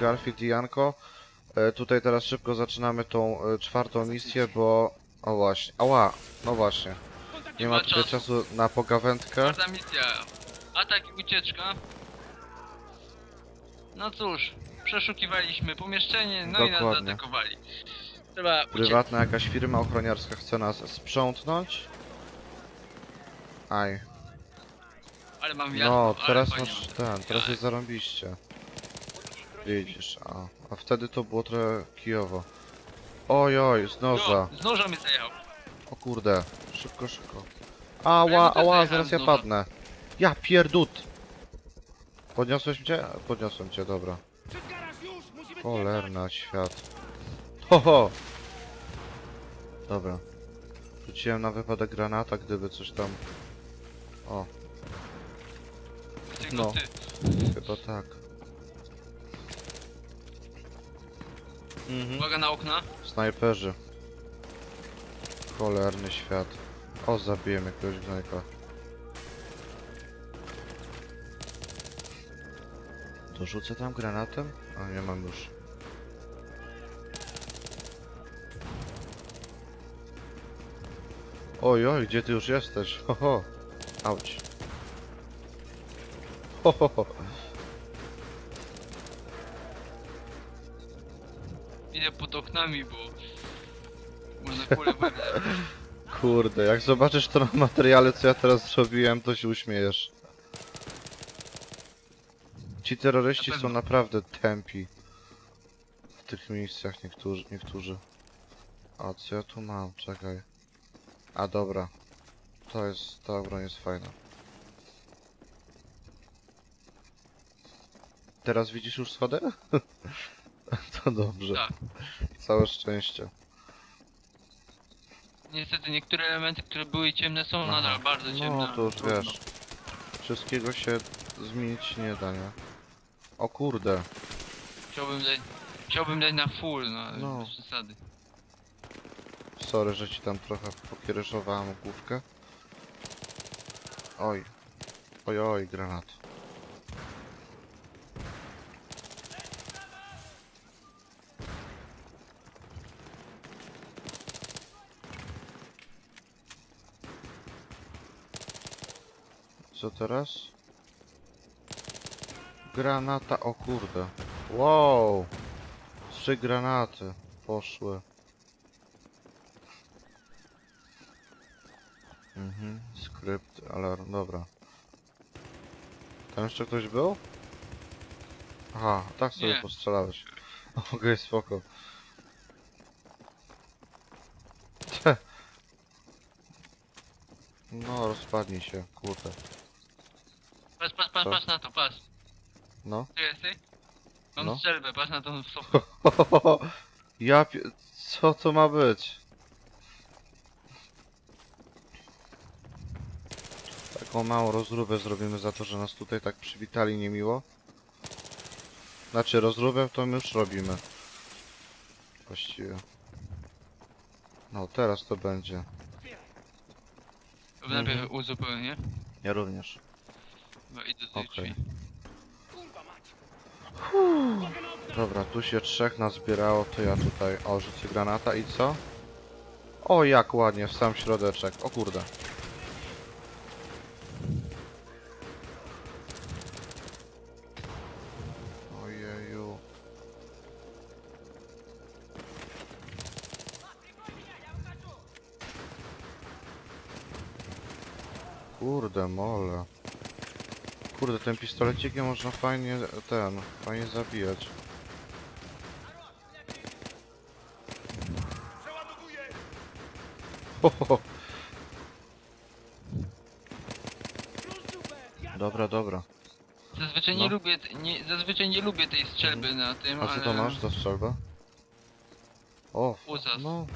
Garfield i Janko. E, tutaj teraz szybko zaczynamy tą e, czwartą misję, bo... O właśnie, ała, no właśnie. Nie ma tutaj czasu na pogawędkę. Czwarta misja. Atak i ucieczka. No cóż, przeszukiwaliśmy pomieszczenie, no i nas Dokładnie. zaatakowali. Trzeba. Prywatna jakaś firma ochroniarska chce nas sprzątnąć. Aj, Ale mam jasno, no teraz masz ten, teraz jest zarąbiście. Widzisz, a, a wtedy to było trochę kijowo. Oj, oj, z noża. Jo, z noża mnie zajechał. O kurde, szybko, szybko. Ała, ała, zaraz ja padnę. Ja pierdut! Podniosłeś mnie? Podniosłem cię, dobra. Cholerna świat. Ho, ho! Dobra. Rzuciłem na wypadek granata, gdyby coś tam... O, No. chyba tak. Mhm. Uwaga na okna. Snajperzy. Cholerny świat. O, zabiłem jakiegoś gnojka. To rzucę tam granatem? A nie mam już. Oj, oj, gdzie ty już jesteś? Ho, ho. Auć. Ho, ho, ho. Pod oknami, bo... Można kulę w łeb zabić. Kurde, jak zobaczysz to na materiale, co ja teraz zrobiłem, to się uśmiejesz. Ci terroryści Na są pewno. naprawdę tępi. W tych miejscach niektórzy, niektórzy. A co ja tu mam? Czekaj. A dobra. To jest, ta broń jest fajna. Teraz widzisz już schody? to dobrze. Tak. Całe szczęście. Niestety niektóre elementy, które były ciemne są Aha. nadal bardzo ciemne. No to już wiesz. Wszystkiego się zmienić nie da, nie? O kurde. Chciałbym dać... Chciałbym dać na full, no ale No. bez przesady. Sorry, że ci tam trochę pokieryżowałem główkę. Oj. Oj, oj, granat. Co teraz? Granata, o kurde. Wow! Trzy granaty poszły. Mhm, skrypt, alarm, dobra. Tam jeszcze ktoś był? Aha, tak sobie Nie. postrzelałeś. Okej, spoko. Cze. No, rozpadnij się, kurde. Patrz, patrz, patrz, Co? patrz na to, patrz. No. Tu jesteś? Mam No. strzelbę, patrz na tą sofę. ja pie... Co to ma być? Taką małą rozróbę zrobimy za to, że nas tutaj tak przywitali niemiło. Znaczy rozróbę to my już robimy. Właściwie. No teraz to będzie. To Najpierw Mhm. uzupełnię. Ja również. Bo idę do Okej. tej drzwi. Dobra, tu się trzech nazbierało, to ja tutaj o rzucę granata i co? O jak ładnie, w sam środeczek. O kurde. Ojeju. Kurde mole. Kurde, tym pistolecikiem można fajnie ten, fajnie zabijać. Ho, ho, ho. Dobra, dobra. Zazwyczaj No. nie lubię, t- nie, zazwyczaj nie lubię tej strzelby na tym, A co ale... to masz za strzelbę? O, f- Uzas. no.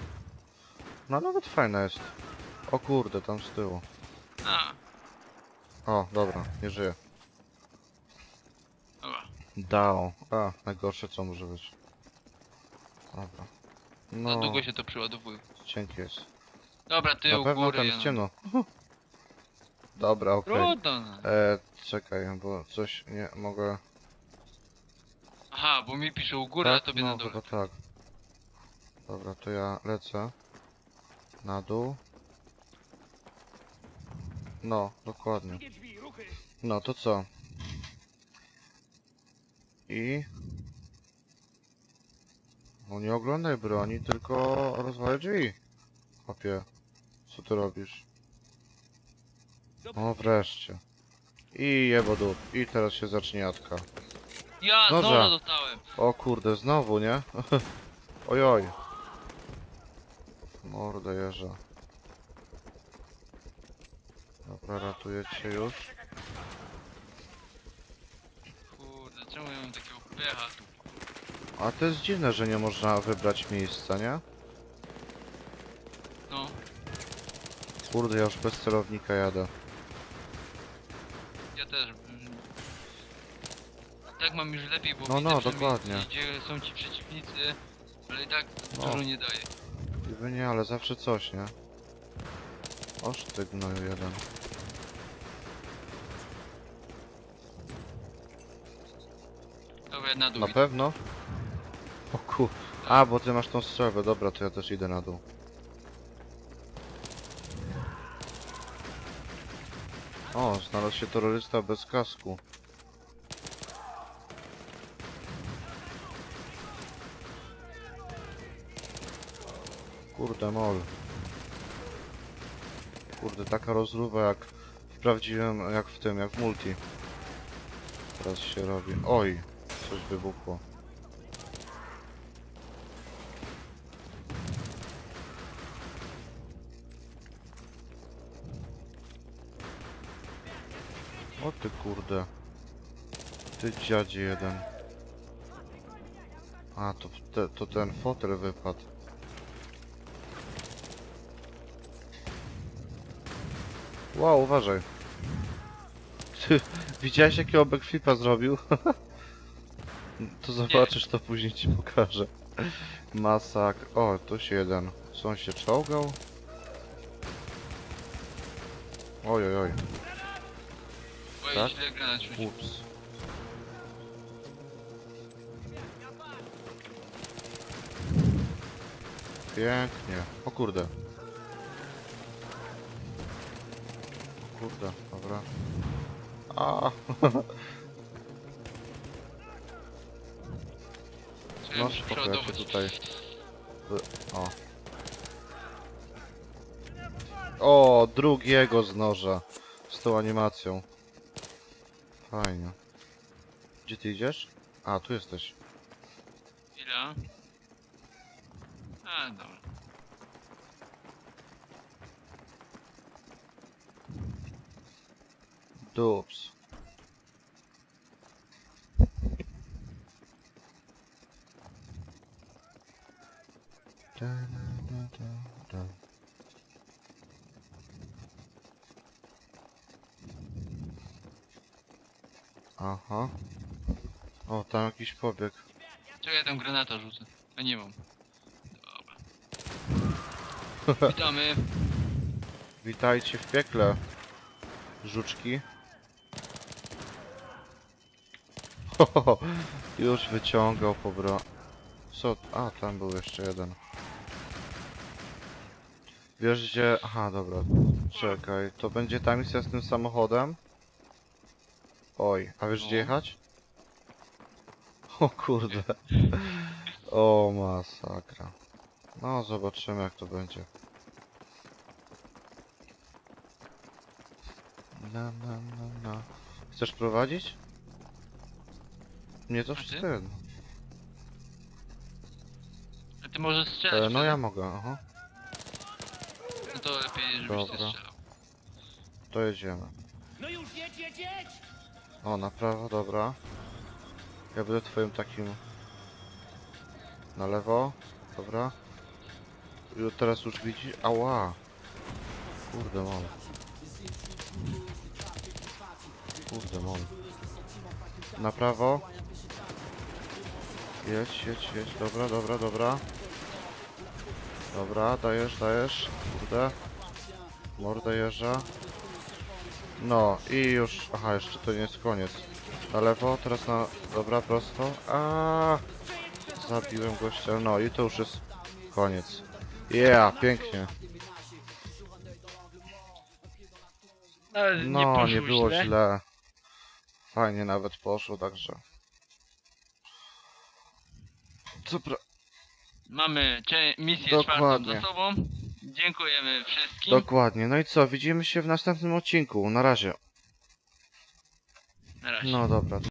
No nawet fajna jest. O kurde, tam z tyłu. A, O, dobra, nie żyje. Dao. A, najgorsze co może być. Dobra. Za No, długo się to przeładowuje. cienki jest. Dobra, ty Na u pewno góry. tam ja jest na- ciemno. Dobra, okej. Trudno. no. E, czekaj, bo coś nie mogę. Aha, bo mi pisze u góry, a tobie no, na dole. chyba tak. Dobra, to ja lecę. Na dół. No, dokładnie. No, to co? I... No nie oglądaj broni, tylko rozwalaj drzwi. Chłopie, co ty robisz? O, wreszcie. I jebodu. I teraz się zacznie jadka. Ja Noża. noża dostałem. O kurde, znowu, nie? Ojoj. Mordę jeża. Dobra, ratuję cię już. Kurde, czemu ja mam takiego pecha tu? A to jest dziwne, że nie można wybrać miejsca, nie? No, Kurde, ja już bez celownika jadę. ja też. mm. Tak mam już lepiej, bo No, widzę no, przynajmniej, dokładnie. gdzie są ci przeciwnicy, ale i tak No. dużo nie daje. Niby nie, ale zawsze coś, nie? Oż ty gnoju jeden. Dobra, na dół. Na pewno? O ku... A, bo ty masz tą strzelbę, dobra, to ja też idę na dół. O, znalazł się terrorysta bez kasku. Kurde mol. Kurde, taka rozruba jak w prawdziwym, jak w tym, jak w multi. Teraz się robi. Oj, coś wybuchło. O ty kurde. Ty dziadzie jeden. A, to, te, to ten fotel wypadł. Wow, uważaj. Ty, widziałeś jakiego backflipa zrobił? to zobaczysz, to później ci pokażę. Masak. O, tu się jeden. On się czołgał? Oj, oj, oj. Tak? źle granat rzucił. Ups. Pięknie. O kurde. Kurde, dobra. A, no się spoko, ja przeładować. tutaj... O. O, drugiego z noża. Z tą animacją. Fajnie. Gdzie ty idziesz? A, tu jesteś. Ile? A, dobra. Dups. Da, da, da, da, da. Aha. O, tam jakiś pobieg. Czekaj, tam granata rzucę. A nie mam. Dobra. Witamy. Witajcie w piekle, żuczki. Ho, już wyciągał po bro... Co? A, tam był jeszcze jeden. Wiesz gdzie... Aha, dobra. Czekaj, to będzie ta misja z tym samochodem? Oj, a wiesz gdzie No. jechać? O kurde. O masakra. No, zobaczymy jak to będzie. Na, na, na, na. Chcesz prowadzić? Nie to A ty? wstyd. Ty możesz strzelać E, no ja mogę, aha. To lepiej, żebyś Dobra. strzelał. To jedziemy. No już jedź, jedź, jedź! O, na prawo, dobra. Ja będę twoim takim... Na lewo, dobra. I teraz już widzi... Ała! Kurde mol. Kurde mol. Na prawo. Jedź, jedź, jedź. Dobra, dobra, dobra. Dobra, dajesz, dajesz. Kurde. Mordę jeża. No i już... Aha, jeszcze to nie jest koniec. Na lewo, teraz na... Dobra, prosto. A, Zabiłem gościa. No i to już jest koniec. Yeah, pięknie. Nie No, poszło nie było źle. źle. Fajnie nawet poszło, także... Co pra... Mamy misję czwartą Dokładnie. za sobą. Dziękujemy wszystkim. Dokładnie. No i co? Widzimy się w następnym odcinku. Na razie. Na razie. No dobra.